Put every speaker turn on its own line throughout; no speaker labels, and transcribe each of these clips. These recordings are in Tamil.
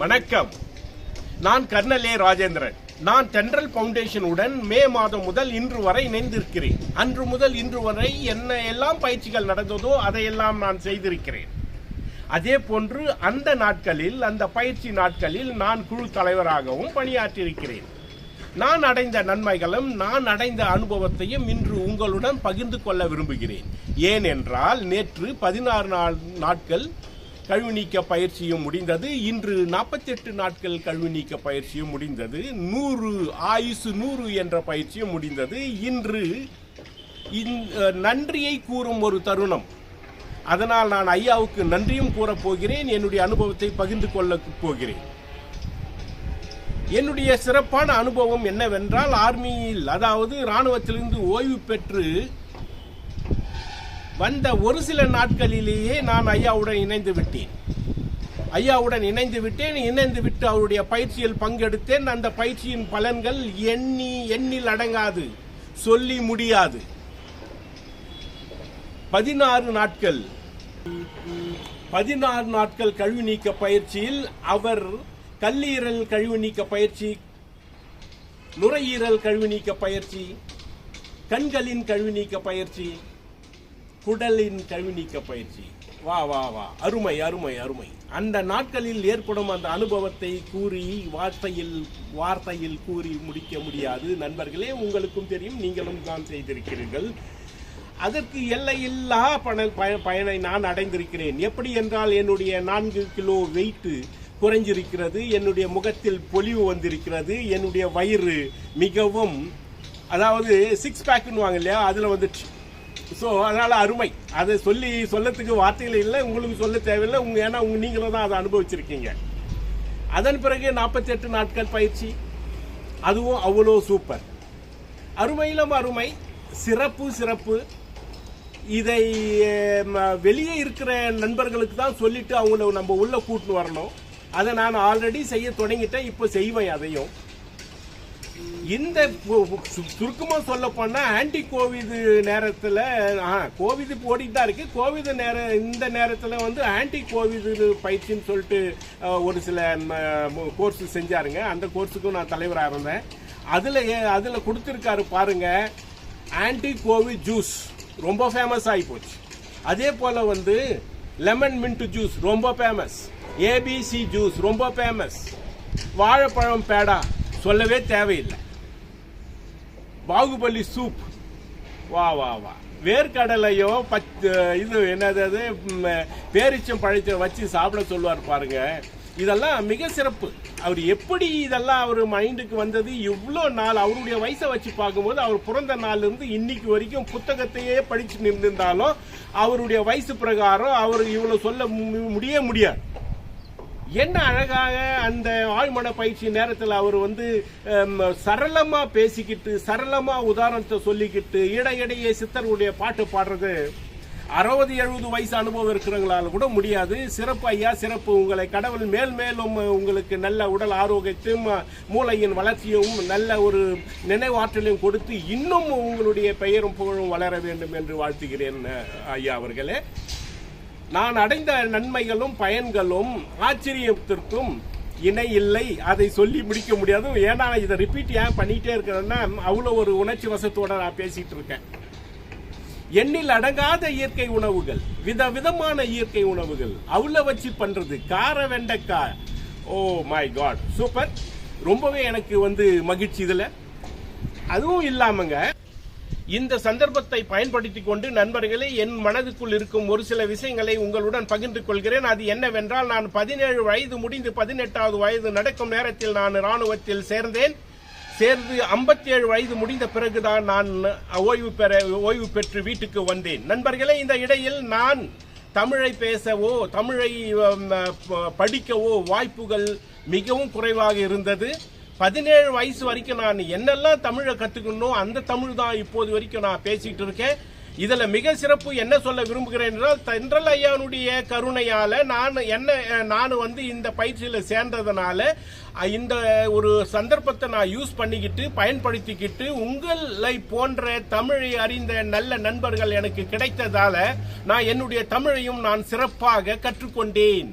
வணக்கம். நான் கர்னல் ஏ ராஜேந்திரன். நான் தென்றல் பவுண்டேஷனுடன் மே மாதம் முதல் இன்று வரை இணைந்திருக்கிறேன். அன்று முதல் இன்று வரை என்ன எல்லாம் பயிற்சிகள் நடந்ததோ அதையெல்லாம் நான் செய்திருக்கிறேன். அதே போன்று அந்த நாட்களில் அந்த பயிற்சி நாட்களில் நான் குழு தலைவராகவும் பணியாற்றியிருக்கிறேன். நான் அடைந்த நன்மைகளும் நான் அடைந்த அனுபவத்தையும் இன்று உங்களுடன் பகிர்ந்து கொள்ள விரும்புகிறேன். ஏனென்றால் நேற்று பதினாறு நாள் நாட்கள் கழிவு நீக்க பயிற்சியும் முடிந்தது. இன்று நாற்பத்தெட்டு நாட்கள் கழிவு நீக்க பயிற்சியும் முடிந்தது. நூறு ஆயுசு நூறு என்ற பயிற்சியும் முடிந்தது. இன்று நன்றியை கூறும் ஒரு தருணம். அதனால் நான் ஐயாவுக்கு நன்றியும் கூறப் போகிறேன். என்னுடைய அனுபவத்தை பகிர்ந்து கொள்ள போகிறேன். என்னுடைய சிறப்பான அனுபவம் என்னவென்றால் ஆர்மியில் அதாவது ராணுவத்திலிருந்து ஓய்வு பெற்று வந்த ஒரு சில நாட்களிலேயே நான் ஐயாவுடன் இணைந்து விட்டேன். ஐயாவுடன் இணைந்து விட்டேன். இணைந்து விட்டு அவருடைய பயிற்சியில் பங்கெடுத்தேன். அந்த பயிற்சியின் பலன்கள் எண்ணி எண்ணில் அடங்காது. சொல்லி முடியாது. பதினாறு நாட்கள். பதினாறு நாட்கள் கழிவு நீக்க பயிற்சியில் அவர் கல்லீரல் கழிவு நீக்க பயிற்சி நுரையீரல் கழிவு நீக்க பயிற்சி கண்களின் கழிவு நீக்க பயிற்சி குடலின் கழிவு நீக்க பயிற்சி. வா வா வா. அருமை அருமை அருமை. அந்த நாட்களில் ஏற்படும் அந்த அனுபவத்தை கூறி வார்த்தையில் வார்த்தையில் கூறி முடிக்க முடியாது. நண்பர்களே உங்களுக்கும் தெரியும் நீங்களும் தான் செய்திருக்கிறீர்கள். அதற்கு எல்லையில்லா பண பய- பயனை நான் அடைந்திருக்கிறேன். எப்படி என்றால் என்னுடைய நான்கு கிலோ வெயிட்டு குறைஞ்சிருக்கிறது. என்னுடைய முகத்தில் பொலிவு வந்திருக்கிறது. என்னுடைய வயிறு மிகவும் அதாவது சிக்ஸ் பேக்குன்னு வாங்க இல்லையா? அதில் வந்து ஸோ அதனால் அருமை. அதை சொல்லி சொல்லத்துக்கு வார்த்தைகள் இல்லை உங்களுக்கு சொல்ல தேவையில்லை. உங்கள் ஏன்னா உங்க நீங்களும் தான் அதை அனுபவிச்சிருக்கீங்க. அதன் பிறகு நாற்பத்தெட்டு நாட்கள் பயிற்சி. அதுவும் அவ்வளோ சூப்பர். அருமையிலும் அருமை. சிறப்பு சிறப்பு. இதை ம, வெளியே இருக்கிற நண்பர்களுக்கு தான் சொல்லிவிட்டு அவங்கள நம்ம உள்ளே கூட்டின்னு வரணும். அதை நான் ஆல்ரெடி செய்ய தொடங்கிட்டேன். இப்போ செய்வேன் அதையும். இந்த சுருக்கமாக சு- சொல்ல போனால் ஆன்டி கோவிட் நேரத்தில் ஆ, கோவிட் ஓடிட்டு தான் இருக்குது கோவிட் நேர இந்த நேரத்தில் வந்து ஆன்டி கோவிட் பயிற்சின்னு சொல்லிட்டு ஒரு சில கோர்ஸ் செஞ்சாருங்க. அந்த கோர்ஸுக்கும் நான் தலைவராக இருந்தேன். அதில் ஏ- கொடுத்துருக்காரு பாருங்க ஆன்டி கோவிட் ஜூஸ் ரொம்ப ஃபேமஸ் ஆகி போச்சு. அதே போல் வந்து லெமன் மின்ட் ஜூஸ் ரொம்ப ஃபேமஸ் ஏபிசி ஜூஸ் ரொம்ப ஃபேமஸ் வாழைப்பழம் பேடா. சொல்லவே தேவையில்லை. பாகுபலி சூப் வா வா வா. வேர்க்கடலையோ பச்ச இது என்னது அது பேரிச்சம் பழத்தை வச்சு சாப்பிட சொல்லுவார் பாருங்க. இதெல்லாம் மிக சிறப்பு. அவர் எப்படி இதெல்லாம் அவர் மைண்டுக்கு வந்தது இவ்வளோ நாள் அவருடைய வயசை வச்சு பார்க்கும்போது அவர் பிறந்த நாள்லேருந்து இன்னைக்கு வரைக்கும் புத்தகத்தையே படிச்சு நின்றிருந்தாலும் அவருடைய வயசு பிரகாரம் அவர் இவ்வளோ சொல்ல மு- முடிய முடியாது. என்ன அழகாக அந்த ஆழ்மன பயிற்சி நேரத்தில் அவர் வந்து சரளமாக சரளமா பேசிக்கிட்டு சரளமா உதாரணத்தை சொல்லிக்கிட்டு இடையிடையே சித்தர்களுடைய பாட்டு பாடுறது. அறுபது எழுபது வயசு அனுபவம் இருக்கிறவங்களால கூட முடியாது. சிறப்பு ஐயா சிறப்பு உங்களை கடவுள் மேல் மேலும் உங்களுக்கு நல்ல உடல் ஆரோக்கியத்தையும் மூளையின் வளர்ச்சியும் நல்ல ஒரு நினைவாற்றலையும் கொடுத்து இன்னும் உங்களுடைய பெயரும் புகழும் வளர வேண்டும் என்று வாழ்த்துகிறேன் ஐயா அவர்களே. நான் அடைந்த நன்மைகளும் பயன்களும் ஆச்சரியத்திற்கும் இணை இல்லை. அதை சொல்லி முடிக்க முடியாது. ஏன்னா இதை ரிப்பீட் ஏன் பண்ணிட்டே இருக்கிறேன்னா அவ்வளோ ஒரு உணர்ச்சி வசத்தோட நான் பேசிட்டு இருக்கேன். எண்ணில் அடங்காத இயற்கை உணவுகள் விதவிதமான இயற்கை உணவுகள் அவ்வளோ வச்சு பண்றது கார வெண்டைக்காய். ஓ மை காட் சூப்பர் ரொம்பவே எனக்கு வந்து மகிழ்ச்சி இதில். அதுவும் இல்லாமங்க இந்த சந்தர்ப்பத்தை பயன்படுத்திக் கொண்டு நண்பர்களே என் மனதுக்குள் இருக்கும் ஒரு சில விஷயங்களை உங்களுடன் பகிர்ந்து கொள்கிறேன். அது என்னவென்றால் நான் பதினேழு வயது முடிந்து பதினெட்டாவது வயது நடக்கும் நேரத்தில் நான் ராணுவத்தில் சேர்ந்தேன். சேர்ந்து 57 வயது முடிந்த பிறகுதான் நான் ஓய்வு பெற ஓய்வு பெற்று வீட்டுக்கு வந்தேன். நண்பர்களே இந்த இடையில் நான் தமிழை பேசவோ தமிழை ப- படிக்கவோ வாய்ப்புகள் மிகவும் குறைவாக இருந்தது. பதினேழு வயசு வரைக்கும் நான் என்னெல்லாம் தமிழை கத்துக்கணும் அந்த தமிழ் தான் இப்போது வரைக்கும் நான் பேசிட்டு இருக்கேன். இதுல மிக சிறப்பு என்ன சொல்ல விரும்புகிறேன் என்றால் தென்றல் ஐயானுடைய கருணையால நான் என்ன நான் வந்து இந்த பயிற்சியில சேர்ந்ததுனால இந்த ஒரு சந்தர்ப்பத்தை நான் யூஸ் பண்ணிக்கிட்டு பயன்படுத்திக்கிட்டு உங்களை போன்ற தமிழை அறிந்த நல்ல நண்பர்கள் எனக்கு கிடைத்ததால நான் என்னுடைய தமிழையும் நான் சிறப்பாக கற்றுக்கொண்டேன்.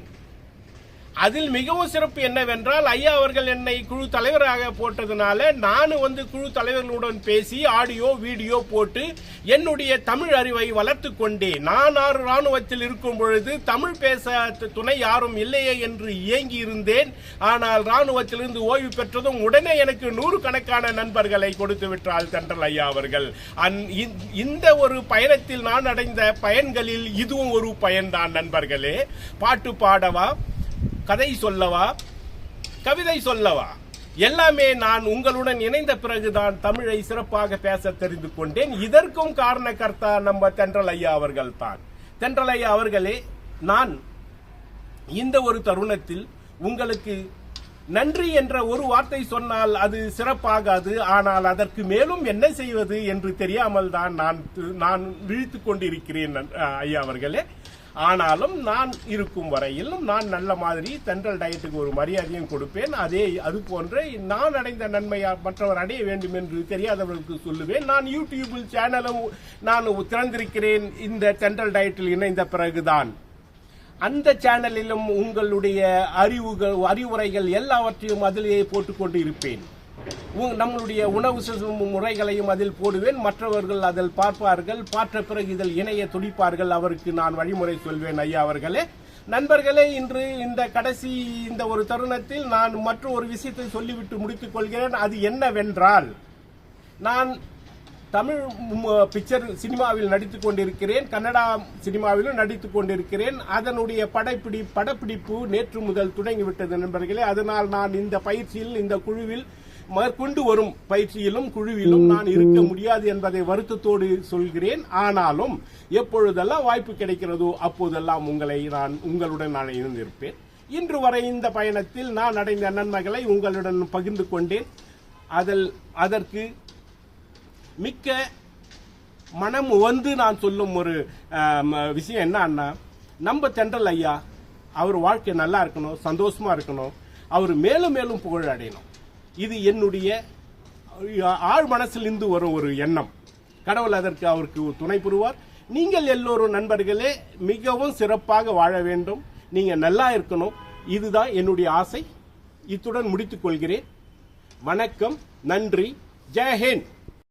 அதில் மிகவும் சிறப்பு என்னவென்றால் ஐயா அவர்கள் என்னை குழு தலைவராக போட்டதுனால நானும் வந்து குழு தலைவர்களுடன் பேசி ஆடியோ வீடியோ போட்டு என்னுடைய தமிழ் அறிவை வளர்த்து கொண்டேன் நான் ஆறு ராணுவத்தில் இருக்கும் பொழுது தமிழ் பேச துணை யாரும் இல்லையே என்று இயங்கி இருந்தேன் ஆனால் ராணுவத்திலிருந்து ஓய்வு பெற்றதும் உடனே எனக்கு நூறு கணக்கான நண்பர்களை கொடுத்து விட்டால் தென்றல் ஐயா அவர்கள். அந்- இந்த ஒரு பயணத்தில் நான் அடைந்த பயன்களில் இதுவும் ஒரு பயன்தான் நண்பர்களே. பாட்டு பாடவா? கதை சொல்லவா? கவிதை சொல்லவா? எல்லாமே நான் உங்களுடன் இணைந்த பிறகுதான் தமிழை சிறப்பாக பேச தெரிந்து கொண்டேன். இதற்கும் காரணக்கர்த்தா நம்ம தென்றல் ஐயா அவர்கள் தான். தென்றல் ஐயா அவர்களே நான் இந்த ஒரு தருணத்தில் உங்களுக்கு நன்றி என்ற ஒரு வார்த்தை சொன்னால் அது சிறப்பாகாது. ஆனால் அதற்கு மேலும் என்ன செய்வது என்று தெரியாமல் தான் நான் நான் விழித்துக் கொண்டிருக்கிறேன் ஐயா அவர்களே. ஆனாலும் நான் இருக்கும் வரையிலும் நான் நல்ல மாதிரி தென்றல் டயட்டுக்கு ஒரு மரியாதையும் கொடுப்பேன். அதே அது போன்ற நான் அடைந்த நன்மையா மற்றவர் அடைய வேண்டும் என்று தெரியாதவர்களுக்கு சொல்லுவேன். நான் யூடியூபில் சேனலும் நான் திறந்திருக்கிறேன். இந்த தென்றல் டயட்டில் இணைந்த பிறகுதான். அந்த சேனலிலும் உங்களுடைய அறிவுகள் அறிவுரைகள் எல்லாவற்றையும் அதிலேயே போட்டுக்கொண்டு இருப்பேன். நம்மளுடைய உணவு சுசும் முறைகளையும் அதில் போடுவேன். மற்றவர்கள் அதில் பார்ப்பார்கள். பார்த்த பிறகு இதில் இணைய துடிப்பார்கள். அவருக்கு நான் வழிமுறை சொல்வேன் ஐயா அவர்களே. நண்பர்களே இன்று இந்த கடைசி இந்த ஒரு தருணத்தில் நான் மற்ற ஒரு விஷயத்தை சொல்லிவிட்டு முடித்துக் கொள்கிறேன். அது என்னவென்றால் நான் தமிழ் பிக்சர் சினிமாவில் நடித்துக் கொண்டிருக்கிறேன். கன்னடா சினிமாவிலும் நடித்துக் கொண்டிருக்கிறேன். அதனுடைய படப்பிடி படப்பிடிப்பு நேற்று முதல் தொடங்கிவிட்டது நண்பர்களே. அதனால் நான் இந்த பயிற்சியில் இந்த குழுவில் மேற்கொண்டு வரும் பயிற்சியிலும் குழுவிலும் நான் இருக்க முடியாது என்பதை வருத்தத்தோடு சொல்கிறேன். ஆனாலும் எப்பொழுதெல்லாம் வாய்ப்பு கிடைக்கிறதோ அப்போதெல்லாம் உங்களை நான் உங்களுடன் நான் இணைந்திருப்பேன் இன்று வரை இந்த பயணத்தில் நான் அடைந்த நன்மைகளை உங்களுடன் பகிர்ந்து கொண்டேன். அதில் அதற்கு மிக்க மனம் வந்து நான் சொல்லும் ஒரு விஷயம் என்னன்னா நம்ம தென்றல் ஐயா அவர் வாழ்க்கை நல்லா இருக்கணும் சந்தோஷமா இருக்கணும். அவர் மேலும் மேலும் புகழ் அடையணும் இது என்னுடைய ஆழ் மனசிலிருந்து வரும் ஒரு எண்ணம். கடவுள் அதற்கு அவருக்கு துணை புரிவார். நீங்கள் எல்லோரும் நண்பர்களே மிகவும் சிறப்பாக வாழ வேண்டும். நீங்கள் நல்லா இருக்கணும். இதுதான் என்னுடைய ஆசை. இத்துடன் முடித்துக் கொள்கிறேன். வணக்கம். நன்றி. ஜெயஹிந்த்